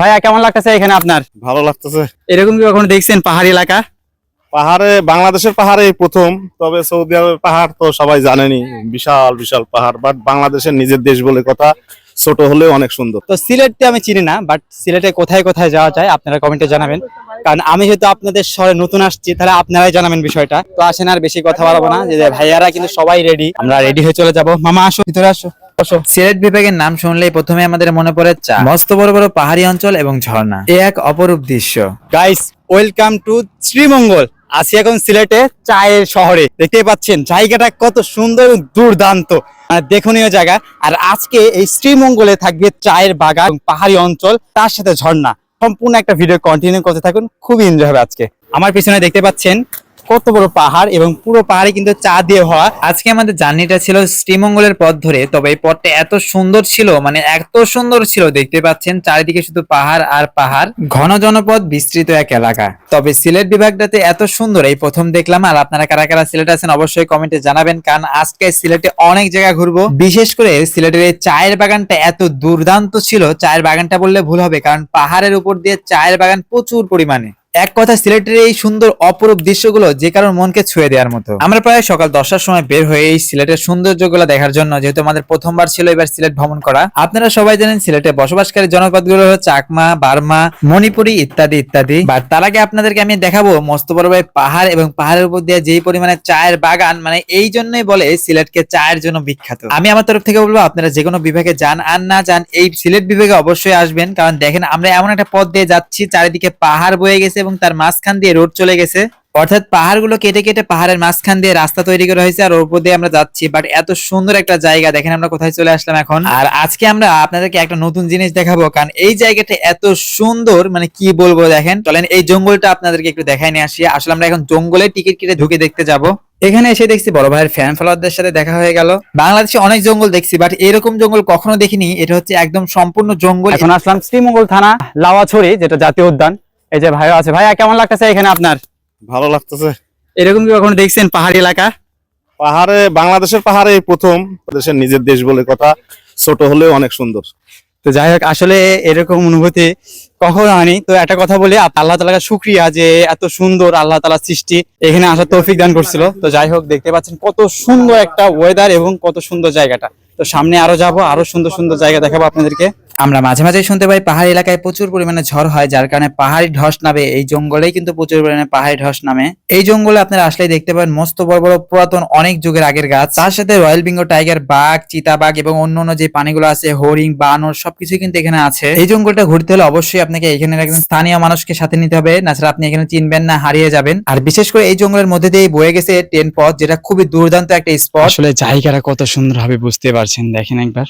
ভাইয়া কেমন লাগতেছে এখানে আপনার? ভালো লাগতেছে। এরকম কি কখনো দেখছেন পাহাড়ি এলাকা? পাহাড়ে বাংলাদেশের পাহাড়ে প্রথম তবে সৌদি আরবের পাহাড় তো সবাই জানেনি। বিশাল বিশাল পাহাড় বাট বাংলাদেশের নিজের দেশ বলে কথা ছোট হলেও অনেক সুন্দর। তো সিলেটে আমি চিনি না বাট সিলেটে কোথায় কোথায় যাওয়া যায় আপনারা কমেন্টে জানাবেন। কারণ আমি যেহেতু আপনাদের শহরে নতুন আসছি তাহলে আপনারাই জানাবেন বিষয়টা। তো আসেন আর বেশি কথা বলব না যে ভাইয়ারা কিন্তু সবাই রেডি আমরা রেডি হয়ে চলে যাব। মামা আসো ভিতরে আসো। সিলেট বিভাগের নাম শুনলেই প্রথমে আমাদের মনে পড়ে চা। মস্ত বড় বড় পাহাড়ি অঞ্চল এবং ঝর্ণা। এ এক অপরূপ দৃশ্য। গাইস ওয়েলকাম টু শ্রীমঙ্গল আছি এখন সিলেটে চায়ের শহরে। দেখতে পাচ্ছেন জায়গাটা কত সুন্দর এবং দুর্দান্ত। দেখনীয় জায়গা। আর আজকে এই শ্রীমঙ্গলে থাকবে চায়ের বাগান এবং পাহাড়ি অঞ্চল তার সাথে ঝর্ণা। সম্পূর্ণ একটা ভিডিও কন্টিনিউ করতে থাকুন। খুবই এনজয় হবে আজকে। আমার পিছনে দেখতে পাচ্ছেন কত বড় পাহাড় এবং পুরো পাহাড়ে কিন্তু চা দিয়ে হওয়া। আজকে আমাদের জার্নিটা ছিল শ্রীমঙ্গলের পথ ধরে, তবে এই পথটা এত সুন্দর ছিল মানে এত সুন্দর ছিল, দেখতে পাচ্ছেন চারিদিকে শুধু পাহাড় আর পাহাড়, ঘন জনপদ বিস্তৃত এক এলাকা। তবে সিলেট বিভাগটাতে এত সুন্দর, এই প্রথম দেখলাম, আর আপনারা কারা কারা সিলেট আছেন অবশ্যই কমেন্টে জানাবেন, কারণ আজকে সিলেটে অনেক জায়গা ঘুরবো। বিশেষ করে সিলেটের এই চায়ের বাগানটা এত দুর্দান্ত ছিল, চায়ের বাগানটা বললে ভুল হবে, কারণ পাহাড়ের উপর দিয়ে চায়ের বাগান প্রচুর পরিমাণে। এক কথা সিলেটের এই সুন্দর অপরূপ দৃশ্যগুলো যে কারোর মনকে ছুঁয়ে দেওয়ার মতো। আমরা প্রায় সকাল দশটার সময় বের হয়ে এই সিলেটের সৌন্দর্যগুলো দেখার জন্য যেহেতু আমাদের প্রথমবার ছিল এবার সিলেট ভ্রমণ করা, আপনারা সবাই জানেন সিলেটে বসবাসকারী জনপদগুলো হচ্ছে চাকমা, বার্মা, মণিপুরি ইত্যাদি ইত্যাদি। বাট তার আগে আপনাদেরকে আমি দেখাবো মস্ত বড় ভাই পাহাড় এবং পাহাড়ের উপর দিয়ে যেই পরিমাণে চায়ের বাগান মানে এই জন্যই বলে সিলেটকে চায়ের জন্য বিখ্যাত। আমি আমার তরফ থেকে বলব, আপনারা যে কোনো বিভাগে যান আর না যান, এই সিলেট বিভাগে অবশ্যই আসবেন। কারণ দেখেন আমরা এমন একটা পথ দিয়ে যাচ্ছি, চারিদিকে পাহাড় বয়ে গেছে এবং তার মাঝখান দিয়ে রোড চলে গেছে। অর্থাৎ পাহাড়গুলো কেটে কেটে পাহাড়ের মাঝখান দিয়ে রাস্তা তৈরি করা হয়েছে আর ওর উপর দিয়ে আমরা যাচ্ছি। বাট এত সুন্দর একটা জায়গা, দেখেন আমরা কোথায় চলে আসলাম এখন। আর আজকে আমরা আপনাদেরকে একটা নতুন জিনিস দেখাবো, কারণ এই জায়গাটা এত সুন্দর মানে কি বলব দেখেন। চলেন এই জঙ্গলটা আপনাদেরকে একটু দেখাই নিয়ে আসি। আসলে আমরা এখন জঙ্গলে টিকিট কেটে ঢুকে দেখতে যাব। এখানে এসে দেখছি বড় ভাইয়ের ফ্যান ফলোয়ারদের সাথে দেখা হয়ে গেল। বাংলাদেশে অনেক জঙ্গল দেখছি বাট এরকম জঙ্গল কখনো দেখিনি। এটা হচ্ছে একদম সম্পূর্ণ জঙ্গল। এখন আসলাম শ্রীমঙ্গল থানা, লাওয়াছড়ি, যেটা জাতীয় উদ্যান। এই যে ভাইয়া আছে। ভাইয়া কেমন লাগতেছে এখানে আপনার? ভালো লাগতেছে। এরকম কি কখনো দেখছেন পাহাড়ি এলাকা? পাহাড়ে বাংলাদেশের পাহাড়ে প্রথম দেশের নিজের দেশ বলে কথা ছোট হলেও অনেক সুন্দর। তো যাই হোক আসলে এরকম অনুভূতি কখনো হয়নি। তো একটা কথা বলি আল্লাহ তালা শুক্রিয়া যে এত সুন্দর আল্লাহ তালা সৃষ্টি এখানে আসার তৌফিক দান করছিল। তো যাই হোক দেখতে পাচ্ছেন কত সুন্দর একটা ওয়েদার এবং কত সুন্দর জায়গাটা। তো সামনে আরও যাব আরও সুন্দর সুন্দর জায়গা দেখাবো আপনাদেরকে। আমরা মাঝে মাঝে শুনতে পাই পাহাড়ি এলাকায় প্রচুর পরিমাণে ঝড় হয়, যার কারণে পাহাড়ি ধস নামে, এই জঙ্গলেই কিন্তু প্রচুর পরিমাণে পাহাড়ি ধস নামে। এই জঙ্গলে আপনারা আসলেই দেখতে পাবেন মস্ত বড় বড় পুরাতন অনেক যুগের আগের গাছ। তার সাথে রয়্যাল বেঙ্গল টাইগার, বাঘ, চিতাবাঘ এবং অন্য অন্য যে পানিগুলো আছে হরিং বানর সবকিছু কিন্তু এখানে আছে। এই জঙ্গলটা ঘুরতে হলে অবশ্যই আপনাকে এখানে একজন স্থানীয় মানুষকে সাথে নিতে হবে নাছাড়া আপনি এখানে চিনবেন না, হারিয়ে যাবেন। আর বিশেষ করে এই জঙ্গলের মধ্যে দিয়ে বয়ে গেছে ট্রেন পথ যেটা খুবই দুর্দান্ত একটা স্পট আসলে জায়গাটা কত সুন্দর হবে বুঝতে পারছেন, দেখেন একবার।